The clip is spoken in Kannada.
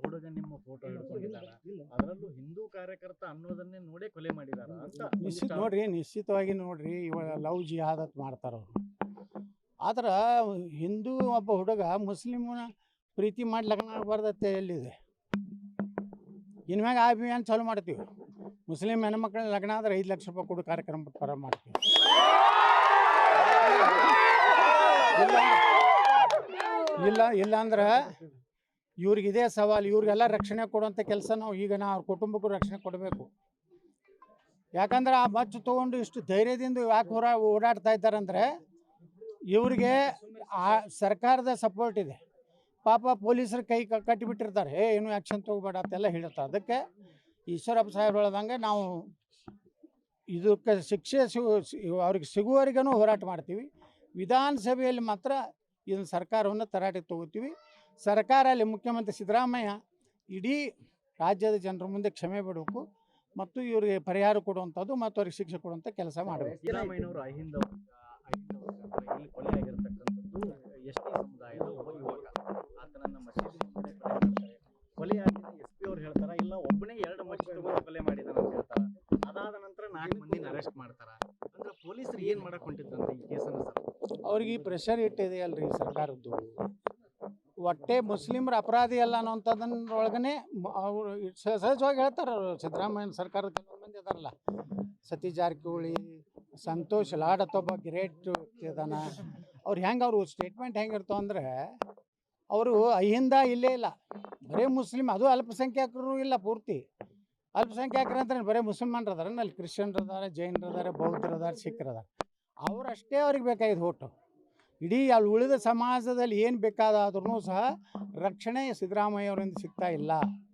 ಹುಡುಗ ನಿಮ್ಮ ಫೋಟೋ ಹಿಡ್ಕೊಂಡಿದ್ದಾನ ಅದರಲ್ಲೂ ಹಿಂದೂ ಕಾರ್ಯಕರ್ತ ಅನ್ನೋದನ್ನೇ ನೋಡೇ ಕೊಲೆ ಮಾಡಿದಾರ ಅಂತ ನಿಶ್ಚಿತ ನೋಡ್ರಿ ನಿಶ್ಚಿತವಾಗಿ ನೋಡ್ರಿ ಇವಾಗ ಲವ್ ಜಿಹಾದತ್ ಮಾಡ್ತಾರ ಆದ್ರೆ ಹಿಂದೂ ಒಬ್ಬ ಹುಡುಗ ಮುಸ್ಲಿಮನ ಪ್ರೀತಿ ಮಾಡಿ ಲಗ್ನ ಆಗಬಾರ್ದತ್ತೆ ಎಲ್ಲಿದೆ? ಇನ್ಮ್ಯಾಗ ಆ ಅಭಿಯಾನ ಚಾಲು ಮಾಡ್ತೀವಿ. ಮುಸ್ಲಿಂ ಹೆಣ್ಮಕ್ಳ ಲಗ್ನ ಆದ್ರೆ ಐದು ಲಕ್ಷ ರೂಪಾಯಿ ಕೊಡು ಕಾರ್ಯಕ್ರಮ ಪರ ಮಾಡ್ತೀವಿ. ಇಲ್ಲ ಇಲ್ಲ ಇಲ್ಲ ಅಂದ್ರೆ ಇವ್ರಿಗೆ ಇದೇ ಸವಾಲು, ಇವ್ರಿಗೆಲ್ಲ ರಕ್ಷಣೆ ಕೊಡುವಂಥ ಕೆಲಸ ನಾವು ಈಗ ನಾವು ಅವ್ರ ಕುಟುಂಬಕ್ಕೂ ರಕ್ಷಣೆ ಕೊಡಬೇಕು. ಯಾಕಂದ್ರೆ ಆ ಮಚ್ಚು ತೊಗೊಂಡು ಇಷ್ಟು ಧೈರ್ಯದಿಂದ ಯಾಕೆ ಹೊರ, ಓಡಾಡ್ತಾ ಇದ್ದಾರಂದ್ರೆ ಇವ್ರಿಗೆ ಆ ಸರ್ಕಾರದ ಸಪೋರ್ಟ್ ಇದೆ. ಪಾಪ ಪೊಲೀಸರು ಕೈ ಕಟ್ಟಿಬಿಟ್ಟಿರ್ತಾರೆ. ಏ ಏನು ಆ್ಯಕ್ಷನ್ ತೊಗೋಬೇಡ ಅಂತೆಲ್ಲ ಹೇಳ್ತಾರೆ. ಅದಕ್ಕೆ ಈಶ್ವರಪ್ಪ ಸಾಹೇಬ್ ಹೇಳ್ದಂಗೆ ನಾವು ಇದಕ್ಕೆ ಶಿಕ್ಷೆ ಸಿಗು ಅವ್ರಿಗೆ ಸಿಗುವವರೆಗೂ ಹೋರಾಟ ಮಾಡ್ತೀವಿ. ವಿಧಾನಸಭೆಯಲ್ಲಿ ಮಾತ್ರ ಇದನ್ನು ಸರ್ಕಾರವನ್ನು ತರಾಟೆಗೆ ತಗೋತೀವಿ. ಸರ್ಕಾರ ಅಲ್ಲಿ ಮುಖ್ಯಮಂತ್ರಿ ಸಿದ್ದರಾಮಯ್ಯ ಇಡೀ ರಾಜ್ಯದ ಜನರ ಮುಂದೆ ಕ್ಷಮೆ ಬಿಡಬೇಕು ಮತ್ತು ಇವರಿಗೆ ಪರಿಹಾರ ಕೊಡುವಂಥದ್ದು ಮತ್ತು ಅವ್ರಿಗೆ ಶಿಕ್ಷೆ ಕೊಡುವಂಥ ಕೆಲಸ ಮಾಡಬೇಕು. ಮುಂದೆ ಹೇಳ್ತಾರ ಇಲ್ಲ ಒಬ್ಬನೇ ಎರಡು ಕೊಲೆ ಮಾಡಿದಾನ ಅಂತ ಹೇಳ್ತಾರ. ಅದಾದ ನಂತರ ನಾಲ್ಕು ಮಂದಿನ ಅರೆಸ್ಟ್ ಮಾಡ್ತಾರ. ಅಂದ್ರೆ ಪೊಲೀಸರು ಏನ್ ಮಾಡಕ್ ಹೊಂಟಿದ್ರಂತ ಈ ಕೇಸನ್ನ ಸರ್? ಅವ್ರಿಗೆ ಈ ಪ್ರೆಷರ್ ಇಟ್ಟಿದೆ ಅಲ್ರಿ ಸರ್ಕಾರದ್ದು. ಒಟ್ಟೆ ಮುಸ್ಲಿಮ್ರ ಅಪರಾಧಿ ಅಲ್ಲ ಅನ್ನೋಂಥದ್ದನ್ನೊಳಗನೆ ಅವರು ಸಹಜವಾಗಿ ಹೇಳ್ತಾರೆ ಸಿದ್ದರಾಮಯ್ಯ ಸರ್ಕಾರದ ಕೆಲವೊಂದು ಮಂದಿ ಅದಾರಲ್ಲ. ಸತೀಶ್ ಜಾರಕಿಹೊಳಿ, ಸಂತೋಷ್ ಲಾಡ್ ಒಬ್ಬ ಗ್ರೇಟ್ ಅದಾನ. ಅವ್ರು ಹೆಂಗೆ ಅವರು ಸ್ಟೇಟ್ಮೆಂಟ್ ಹೆಂಗಿರ್ತಾವ ಅಂದ್ರೆ, ಅವರು ಅಹಿಂದ ಇಲ್ಲೇ ಇಲ್ಲ. ಬರೀ ಮುಸ್ಲಿಮ್, ಅದು ಅಲ್ಪಸಂಖ್ಯಾತರು ಇಲ್ಲ ಪೂರ್ತಿ. ಅಲ್ಪಸಂಖ್ಯಾತರು ಅಂದ್ರೆ ಬರೀ ಮುಸಲ್ಮಾನರು ಅದಾರ, ಅಲ್ಲಿ ಕ್ರಿಶ್ಚಿಯನ್ರು ಅದಾರೆ, ಜೈನರು ಅದಾರೆ, ಬೌದ್ಧರು ಅದಾರೆ, ಸಿಖ್ರು ಅದಾರೆ. ಅವರಷ್ಟೇ ಅವ್ರಿಗೆ ಬೇಕಾಗಿದ್ದು ಓಟು ಇಡೀ ಅಲ್ಲಿ ಉಳಿದ ಸಮಾಜದಲ್ಲಿ ಏನು ಬೇಕಾದಾದ್ರೂ ಸಹ ರಕ್ಷಣೆ ಸಿದ್ದರಾಮಯ್ಯ ಅವರಿಂದ ಸಿಗ್ತಾ ಇಲ್ಲ.